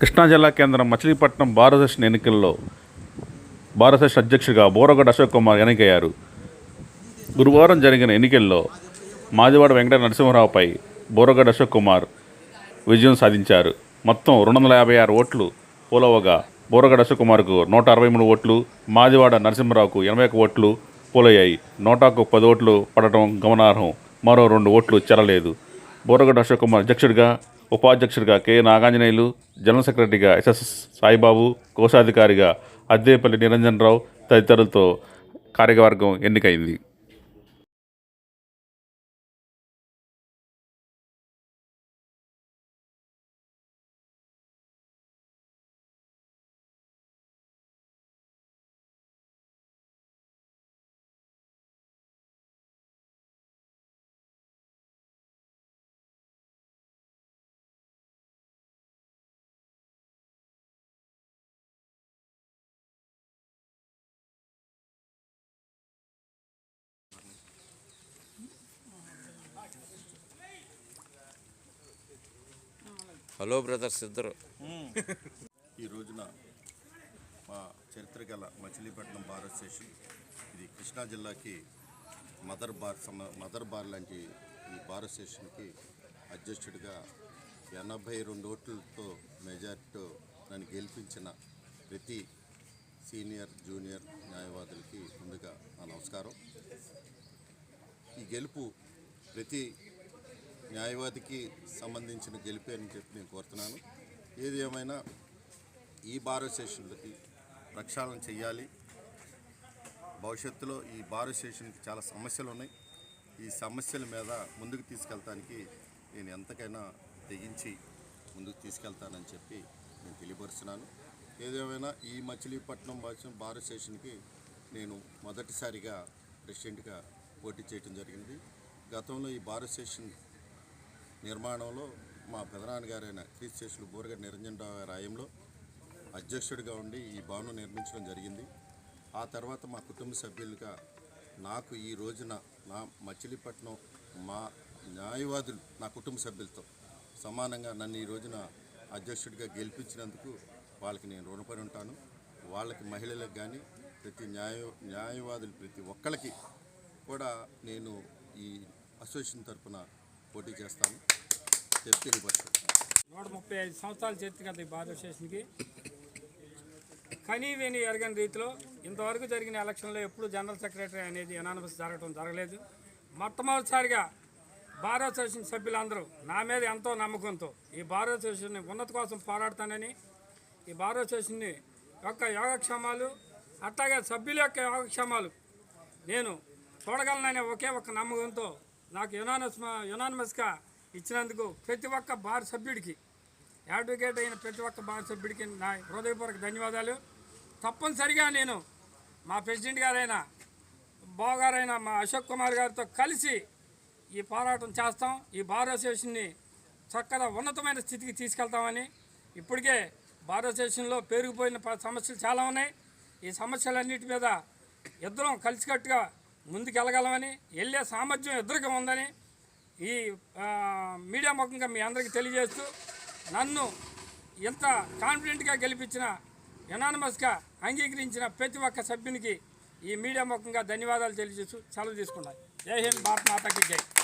కృష్ణా జిల్లా కేంద్రం మచిలీపట్నం భారతదేశం ఎన్నికల్లో భారతదేశ అధ్యక్షుడిగా బోరగడ్డ అశోక్ కుమార్ ఎన్నికయ్యారు. గురువారం జరిగిన ఎన్నికల్లో మాదివాడ వెంకట నరసింహరావుపై బోరగడ్డ అశోక్ కుమార్ విజయం సాధించారు. మొత్తం రెండు వందల యాభై ఆరు ఓట్లు పోలవగా బోరగడ్డ అశోక్ కుమార్కు నూట అరవై మూడు ఓట్లు మాదివాడ నరసింహరావుకు ఎనభై ఒక ఓట్లు పోలయ్యాయి. నోటాకు పది ఓట్లు పడటం గమనార్హం మరో రెండు ఓట్లు చెరలేదు. బోరగడ్డ అశోక్ కుమార్ అధ్యక్షుడిగా ఉపాధ్యక్షుడిగా కె. నాగాంజనేయులు జనరల్ సెక్రటరీగా ఎస్ఎస్ సాయిబాబు కోశాధికారిగా అద్దేపల్లి నిరంజన్ రావు తదితరులతో కార్యవర్గం ఎన్నికైంది. హలో బ్రదర్స్ ఇద్దరు. ఈ రోజున మా చరిత్ర గల మచిలీపట్నం బార్ స్టేషన్ ఇది కృష్ణా జిల్లాకి మదర్ బార్ సమ మదర్ బార్ లాంటి ఈ బార్ స్టేషన్కి అధ్యక్షుడిగా ఎనభై రెండు ఓట్లతో మెజార్టీతో నన్ను గెలిపించిన ప్రతి సీనియర్ జూనియర్ న్యాయవాదులకి ముందుగా నా నమస్కారం. ఈ గెలుపు ప్రతి న్యాయవాదికి సంబంధించిన గెలిపే అని చెప్పి నేను కోరుతున్నాను. ఏది ఏమైనా ఈ బార్ అసోసియేషన్లకి ప్రక్షాళన చేయాలి భవిష్యత్తులో ఈ బార్ అసోసియేషన్కి చాలా సమస్యలు ఉన్నాయి. ఈ సమస్యల మీద ముందుకు తీసుకెళ్తానికి నేను ఎంతకైనా తెగించి ముందుకు తీసుకెళ్తానని చెప్పి నేను తెలియపరుస్తున్నాను. ఏదేమైనా ఈ మచిలీపట్నం భాష బార్ అసోసియేషన్కి నేను మొదటిసారిగా ప్రెసిడెంట్గా పోటీ చేయడం జరిగింది. గతంలో ఈ బార్ అసోసియేషన్ నిర్మాణంలో మా పెదనాన్నగారైన క్రీస్తేశులు బోరగడ్డ నిరంజన్ రావు గారి ఆయంలో అధ్యక్షుడిగా ఉండి ఈ భవనం నిర్మించడం జరిగింది. ఆ తర్వాత మా కుటుంబ సభ్యులుగా నాకు ఈ రోజున నా మచిలీపట్నం మా న్యాయవాదులు నా కుటుంబ సభ్యులతో సమానంగా నన్ను ఈ రోజున అధ్యక్షుడిగా గెలిపించినందుకు వాళ్ళకి నేను రుణపడి ఉంటాను. వాళ్ళకి మహిళలకు కానీ ప్రతి న్యాయ న్యాయవాదులు ప్రతి ఒక్కరికి కూడా నేను ఈ అసోసియేషన్ తరఫున పోటీ చేస్తాను. చెప్పింది తెలియపరుస్తాను నూట ముప్పై ఐదు సంవత్సరాలు చేతి కదా ఈ భారత స్టేషన్కి కనీ విని ఎరగని రీతిలో ఇంతవరకు జరిగిన ఎలక్షన్లో ఎప్పుడు జనరల్ సెక్రటరీ అనేది ఎనానమస్ జరగడం జరగలేదు. మొట్టమొదటిసారిగా భారత అసోసియేషన్ సభ్యులందరూ నా మీద ఎంతో నమ్మకంతో ఈ భారత అసోసియేషన్ ఉన్నత కోసం పోరాడతానని ఈ భారత అసోసియేషన్ యొక్క యోగక్షేమాలు అట్లాగే సభ్యుల యొక్క యోగక్షేమాలు నేను చూడగలననే ఒకే ఒక నమ్మకంతో నాకు యునానస్ యునానమస్గా ఇచ్చినందుకు ప్రతి ఒక్క బార్ సభ్యుడికి అడ్వకేట్ అయిన ప్రతి ఒక్క బార్ సభ్యుడికి నా హృదయపూర్వక ధన్యవాదాలు. తప్పనిసరిగా నేను మా ప్రెసిడెంట్ గారైన బావగారైన మా అశోక్ కుమార్ గారితో కలిసి ఈ పోరాటం చేస్తాం. ఈ బార్ అసోసియేషన్ని చక్కగా ఉన్నతమైన స్థితికి తీసుకెళ్తామని. ఇప్పటికే బార్ అసోసియేషన్లో పెరిగిపోయిన ప- సమస్యలు చాలా ఉన్నాయి. ఈ సమస్యలన్నిటి మీద ఇద్దరం కలిసికట్టుగా ముందుకెళ్ళగలమని వెళ్ళే సామర్థ్యం ఇద్దరికి ఉందని ఈ మీడియా ముఖంగా మీ అందరికీ తెలియజేస్తూ నన్ను ఇంత కాన్ఫిడెంట్గా గెలిపించిన ఎనానమస్గా అంగీకరించిన ప్రతి ఒక్క సభ్యునికి ఈ మీడియా ముఖంగా ధన్యవాదాలు తెలియజేస్తూ సెలవు తీసుకున్నాను. జై హింద్ భారత్ మాతాకి జై.